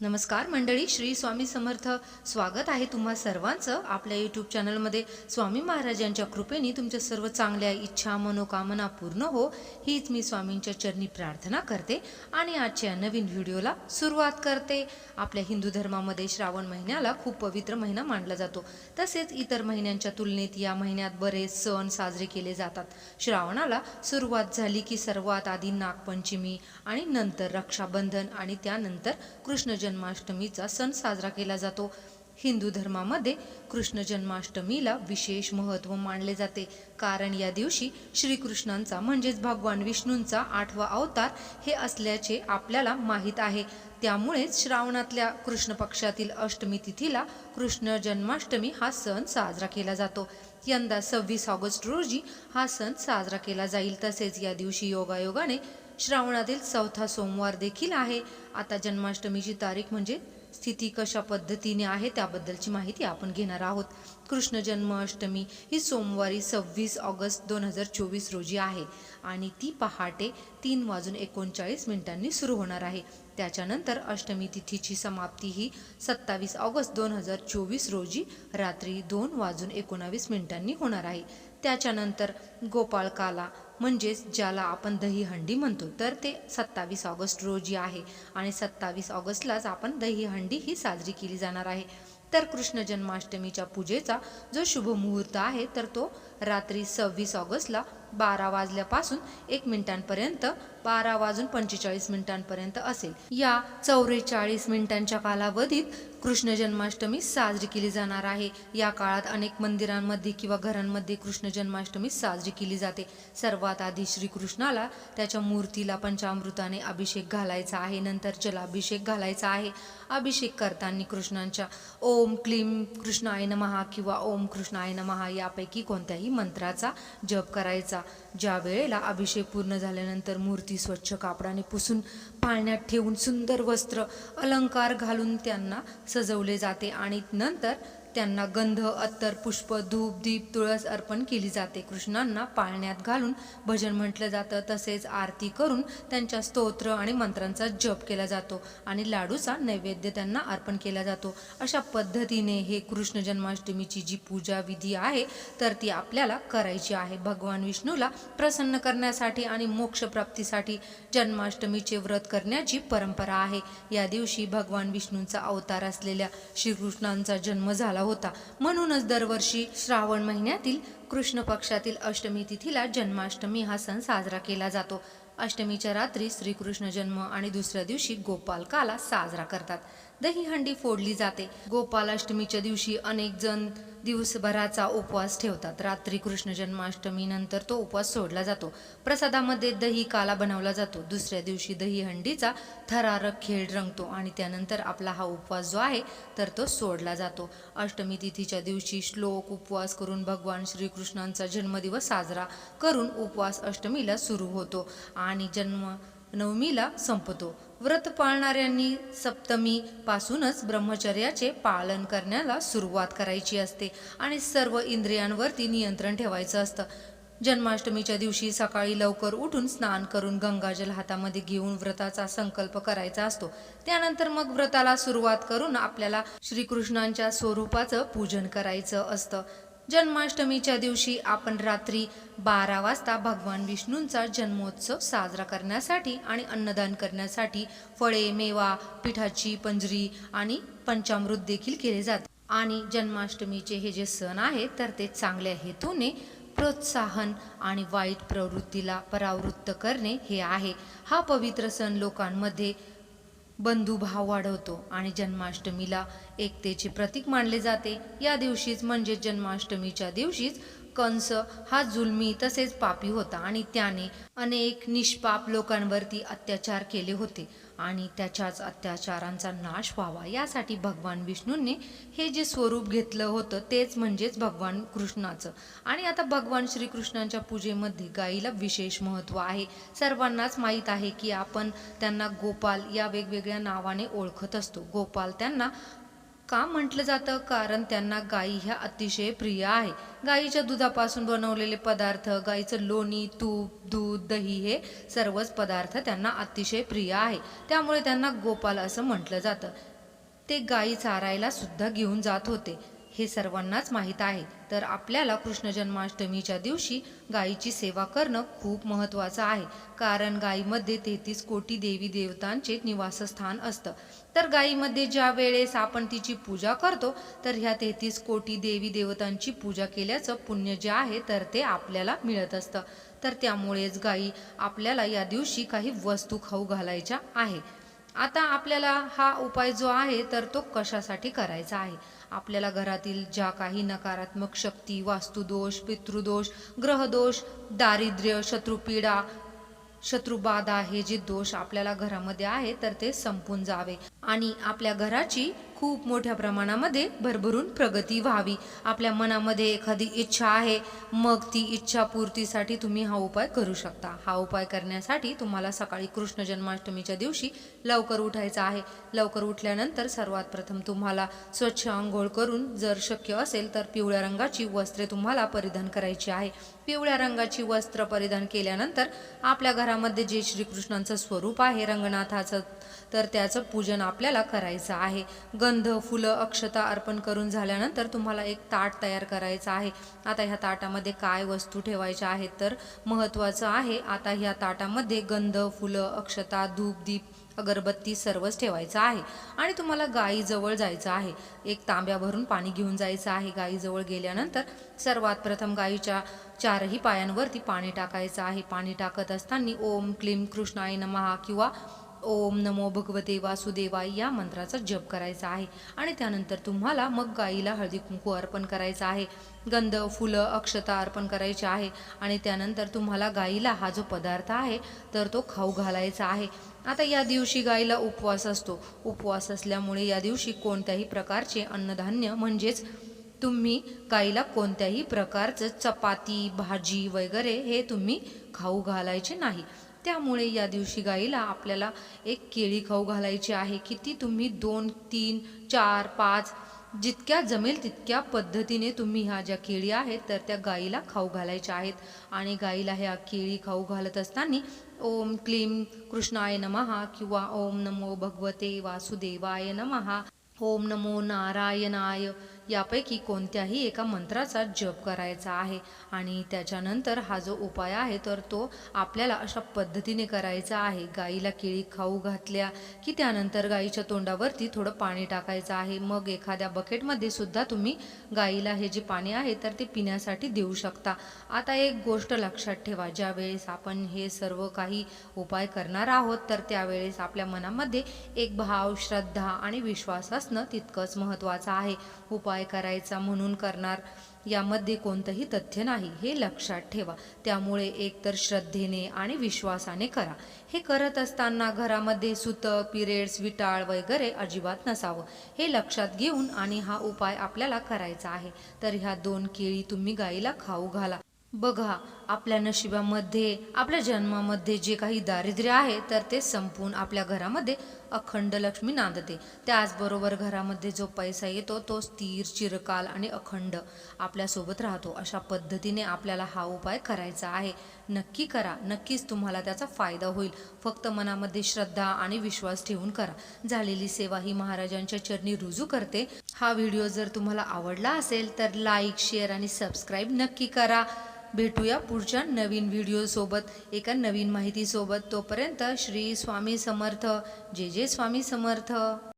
नमस्कार मंडळी श्री स्वामी समर्थ. स्वागत आहे तुम्हा सर्वांचं आपल्या यूट्यूब चॅनलमध्ये स्वामी महाराजांच्या कृपेने तुमच्या सर्व चांगल्या इच्छा मनोकामना पूर्ण हो हीच मी स्वामींच्या चरणी प्रार्थना करते आणि आजच्या नवीन व्हिडिओला सुरुवात करते. आपल्या हिंदू धर्मामध्ये श्रावण महिन्याला खूप पवित्र महिना मानला जातो. तसेच इतर महिन्यांच्या तुलनेत या महिन्यात बरेच सण साजरे केले जातात. श्रावणाला सुरुवात झाली की सर्वात आधी नागपंचमी आणि नंतर रक्षाबंधन आणि त्यानंतर कृष्ण जन्माष्टमीचा सण साजरा केला जातो. हिंदू धर्मामध्ये कृष्ण जन्माष्टमीला विशेष महत्त्व मानले जाते. कारण या दिवशी श्रीकृष्णांचा म्हणजेच भगवान विष्णूंचा आठवा अवतार हे असल्याचे आपल्याला माहीत आहे. त्यामुळेच श्रावणातल्या कृष्ण पक्षातील अष्टमी तिथीला कृष्ण जन्माष्टमी हा सण साजरा केला जातो. यंदा सव्वीस ऑगस्ट रोजी हा सण साजरा केला जाईल. तसेच या दिवशी योगायोगाने श्रावणातील चौथा सोमवार देखील आहे. आता जन्माष्टमीची तारीख म्हणजे स्थिती कशा पद्धतीने आहे त्याबद्दलची माहिती आपण घेणार आहोत. कृष्ण जन्माष्टमी ही सोमवारी सव्वीस ऑगस्ट दोन हजार चोवीस रोजी आहे आणि ती पहाटे तीन वाजून एकोणचाळीस मिनिटांनी सुरू होणार आहे. त्याच्यानंतर अष्टमी तिथीची समाप्ती ही सत्तावीस ऑगस्ट दोन हजार चोवीस रोजी रात्री दोन वाजून एकोणावीस मिनिटांनी होणार आहे. त्याच्यानंतर गोपाळकाला म्हणजेच ज्याला आपण दहीहंडी म्हणतो तर ते सत्तावीस ऑगस्ट रोजी आहे आणि सत्तावीस ऑगस्टलाच आपण दहीहंडी ही साजरी केली जाणार आहे. तर कृष्ण जन्माष्टमीच्या पूजेचा जो शुभ मुहूर्त आहे तर तो रात्री सव्वीस ऑगस्टला बारा वाजल्यापासून एक मिनिटांपर्यंत बारा वाजून पंचेचाळीस मिनिटांपर्यंत असेल. या चौवेचाळीस मिनिटांच्या कालावधीत कृष्ण जन्माष्टमी साजरी केली जाणार आहे. या काळात अनेक मंदिरांमध्ये किंवा घरांमध्ये कृष्ण जन्माष्टमी साजरी केली जाते. सर्वात आधी श्रीकृष्णाला त्याच्या मूर्तीला पंचामृताने अभिषेक घालायचा आहे. नंतर जलाभिषेक घालायचा आहे. अभिषेक करताना कृष्णांच्या ओम क्लीम कृष्णाय नमहा किंवा ओम कृष्णाय नमहा यापैकी कोणत्याही मंत्राचा जप करायचा. ज्या वेळेला अभिषेक पूर्ण झाल्यानंतर मूर्ती स्वच्छ कापडाने पुसून पाळण्यात ठेवून सुंदर वस्त्र अलंकार घालून त्यांना सजवले जाते आणि नंतर त्यांना गंध अत्तर पुष्प धूप दीप तुळस अर्पण केली जाते. कृष्णांना पाळण्यात घालून भजन म्हटलं जातं. तसेच आरती करून त्यांच्या स्तोत्र आणि मंत्रांचा जप केला जातो आणि लाडूचा नैवेद्य त्यांना अर्पण केला जातो. अशा पद्धतीने हे कृष्ण जन्माष्टमीची जी पूजा विधी आहे तर ती आपल्याला करायची आहे. भगवान विष्णूला प्रसन्न करण्यासाठी आणि मोक्षप्राप्तीसाठी जन्माष्टमीचे व्रत करण्याची परंपरा आहे. या दिवशी भगवान विष्णूंचा अवतार असलेल्या श्रीकृष्णांचा जन्म झाला होता. म्हणूनच दरवर्षी श्रावण महिन्यातील कृष्ण पक्षातील अष्टमी तिथीला जन्माष्टमी हा सण साजरा केला जातो. अष्टमीच्या रात्री श्रीकृष्ण जन्म आणि दुसऱ्या दिवशी गोपालकाला साजरा करतात. दहीहंडी फोडली जाते. गोपालाष्टमीच्या दिवशी अनेक जण दिवसभराचा उपवास ठेवतात. रात्री कृष्ण जन्माष्टमीनंतर तो उपवास सोडला जातो. प्रसादामध्ये दही काला बनवला जातो. दुसऱ्या दिवशी दहीहंडीचा थरारक खेळ रंगतो आणि त्यानंतर आपला हा उपवास जो आहे तर तो सोडला जातो. अष्टमी तिथीच्या दिवशी श्लोक उपवास करून भगवान श्रीकृष्णांचा जन्मदिवस साजरा करून उपवास अष्टमीला सुरू होतो आणि जन्म नवमीला संपतो. व्रत पाळणाऱ्यांनी सप्तमी पासूनच ब्रह्मचर्याचे पालन करण्याला सुरुवात करायची असते आणि सर्व इंद्रियांवरती नियंत्रण ठेवायचं असतं. जन्माष्टमीच्या दिवशी सकाळी लवकर उठून स्नान करून गंगाजल हातामध्ये घेऊन व्रताचा संकल्प करायचा असतो. त्यानंतर मग व्रताला सुरुवात करून आपल्याला श्रीकृष्णांच्या स्वरूपाचं पूजन करायचं असतं. जन्माष्टमीच्या दिवशी आपण रात्री बारा वाजता भगवान विष्णूंचा जन्मोत्सव साजरा करण्यासाठी आणि अन्नदान करण्यासाठी फळे मेवा पिठाची पंजरी आणि पंचामृत देखील केले जाते. आणि जन्माष्टमीचे हे जे सण आहेत तर ते चांगल्या हेतूने प्रोत्साहन आणि वाईट प्रवृत्तीला परावृत्त करणे हे आहे. हा पवित्र सण लोकांमध्ये बंधुभाव वाढवतो आणि जन्माष्टमीला एकतेचे प्रतीक मानले जाते. या दिवशीच म्हणजे जन्माष्टमीच्या दिवशीच कंस हा जुलमी तसेच पापी होता आणि त्याने अनेक निष्पाप लोकांवरती अत्याचार केले होते आणि त्याच्याच अत्याचारांचा नाश व्हावा यासाठी भगवान विष्णूंनी हे जे स्वरूप घेतलं होतं तेच म्हणजेच भगवान कृष्णाचं. आणि आता भगवान श्रीकृष्णांच्या पूजेमध्ये गाईला विशेष महत्त्व आहे. सर्वांनाच माहीत आहे की आपण त्यांना गोपाल या वेगवेगळ्या नावाने ओळखत असतो. गोपाल त्यांना का म्हटलं जातं? कारण त्यांना गाई ह्या अतिशय प्रिय आहे. गाईच्या दुधापासून बनवलेले पदार्थ गाईचं लोणी तूप दूध दही हे सर्वच पदार्थ त्यांना अतिशय प्रिय आहे. त्यामुळे त्यांना गोपाल असं म्हटलं जातं. ते गाई चारायला सुद्धा घेऊन जात होते. हे सर्वांनाच माहीत आहे. तर आपल्याला कृष्ण जन्माष्टमीच्या दिवशी गायीची सेवा करणं खूप महत्त्वाचं आहे. कारण गायीमध्ये तेहतीस कोटी देवी देवतांचे निवासस्थान असतं. तर गायीमध्ये ज्या वेळेस आपण तिची पूजा करतो तर ह्या तेहतीस कोटी देवी देवतांची पूजा केल्याचं पुण्य जे आहे तर ते आपल्याला मिळत असतं. तर त्यामुळेच गायी आपल्याला या दिवशी काही वस्तू खाऊ घालायच्या आहे. आता आपल्याला हा उपाय जो आहे तर तो कशासाठी करायचा आहे? आपल्याला घरातील ज्या काही नकारात्मक शक्ती वास्तुदोष पितृदोष ग्रहदोष दारिद्र्य शत्रुपीडा शत्रुबाधा हे जे दोष आपल्याला घरामध्ये आहे तर ते संपून जावे. आणि आपल्या घराची खूप मोठ्या प्रमाणामध्ये भरभरून प्रगती व्हावी. आपल्या मनामध्ये एखादी इच्छा आहे मग ती इच्छा पूर्तीसाठी तुम्ही हा उपाय करू शकता. हा उपाय करण्यासाठी तुम्हाला सकाळी कृष्ण जन्माष्टमीच्या दिवशी लवकर उठायचं आहे. लवकर उठल्यानंतर सर्वात प्रथम तुम्हाला स्वच्छ आंघोळ करून जर शक्य असेल तर पिवळ्या रंगाची वस्त्रे तुम्हाला परिधान करायची आहे. पिवळ्या रंगाची वस्त्र परिधान केल्यानंतर आपल्या घरामध्ये जे श्रीकृष्णांचं स्वरूप आहे रंगनाथाचं तर त्याचं पूजन आप आपल्याला करायचं आहे. गंध फुलं अक्षता अर्पण करून झाल्यानंतर तुम्हाला एक ताट तयार करायचं आहे. आता ह्या ताटामध्ये काय वस्तू ठेवायच्या आहेत तर महत्त्वाचं आहे आता ह्या ताटामध्ये गंध फुलं अक्षता धूप दीप अगरबत्ती सर्वच ठेवायचं आहे. आणि तुम्हाला गायीजवळ जायचं आहे. एक तांब्या भरून पाणी घेऊन जायचं आहे. गायीजवळ गेल्यानंतर सर्वात प्रथम गायीच्या चारही पायांवरती पाणी टाकायचं आहे. पाणी टाकत असताना ओम क्लीम कृष्णाय नमहा किंवा ओम नमो भगवते वासुदेवाय या मंत्राचा जप करायचा आहे. आणि त्यानंतर तुम्हाला मग गाईला हळदी कुंकू अर्पण करायचं आहे. गंध फुलं अक्षता अर्पण करायचे आहे. आणि त्यानंतर तुम्हाला गाईला हा जो पदार्थ आहे तर तो खाऊ घालायचा आहे. आता या दिवशी गाईला उपवास असतो. उपवास असल्यामुळे या दिवशी कोणत्याही प्रकारचे अन्नधान्य म्हणजेच तुम्ही गाईला कोणत्याही प्रकारचं चपाती भाजी वगैरे हे तुम्ही खाऊ घालायचे नाही. त्यामुळे या दिवशी गाईला आपल्याला एक केळी खाऊ घालायची आहे किती तुम्ही दोन तीन चार पाच जितक्या जमेल तितक्या पद्धतीने तुम्ही ह्या ज्या केळी आहेत तर त्या गाईला खाऊ घालायच्या आहेत. आणि गाईला ह्या केळी खाऊ घालत असताना ओम क्लीम कृष्णाय नमहा किंवा ओम नमो भगवते वासुदेवाय नमहा ओम नमो नारायणाय यापैकी कोणत्याही एका मंत्राचा जप करायचा आहे. आणि त्याच्यानंतर हा जो उपाय आहे तर तो आपल्याला अशा पद्धतीने करायचा आहे. गाईला केळी खाऊ घातल्या की त्यानंतर गाईच्या तोंडावरती थोडं पाणी टाकायचं आहे. मग एखाद्या बकेटमध्ये सुद्धा तुम्ही गाईला हे जे पाणी आहे तर ते पिण्यासाठी देऊ शकता. आता एक गोष्ट लक्षात ठेवा. ज्यावेळेस आपण हे सर्व काही उपाय करणार आहोत तर त्यावेळेस आपल्या मनामध्ये एक भाव श्रद्धा आणि विश्वास असणं तितकंच महत्त्वाचं आहे. उपाय करायचा म्हणून करणार यामध्ये कोणतंही तथ्य नाही. हे लक्षात ठेवा. त्यामुळे एकतर श्रद्धेने आणि विश्वासाने करा. हे करत असताना घरामध्ये सुत पिरेड्स विटाळ वगैरे अजिबात नसावं. हे लक्षात घेऊन आणि हा उपाय आपल्याला करायचा आहे. तर ह्या दोन केळी तुम्ही गाईला खाऊ घाला. बघा आपल्या नशिबामध्ये आपल्या जन्मामध्ये जे काही दारिद्र्य आहे तर ते संपून आपल्या घरामध्ये अखंड लक्ष्मी नांदते. त्याचबरोबर घरामध्ये जो पैसा येतो तो स्थिर चिरकाल आणि अखंड आपल्यासोबत राहतो. अशा पद्धतीने आपल्याला हा उपाय करायचा आहे. नक्की करा. नक्कीच तुम्हाला त्याचा फायदा होईल. फक्त मनामध्ये श्रद्धा आणि विश्वास ठेवून करा. झालेली सेवा ही महाराजांच्या चरणी रुजू करते. हा व्हिडिओ जर तुम्हाला आवडला असेल तर लाईक शेअर आणि सबस्क्राईब नक्की करा. भेटूया पुढच्या नवीन व्हिडिओसोबत एका नवीन माहितीसोबत. तोपर्यंत श्री स्वामी समर्थ. जे जे स्वामी समर्थ.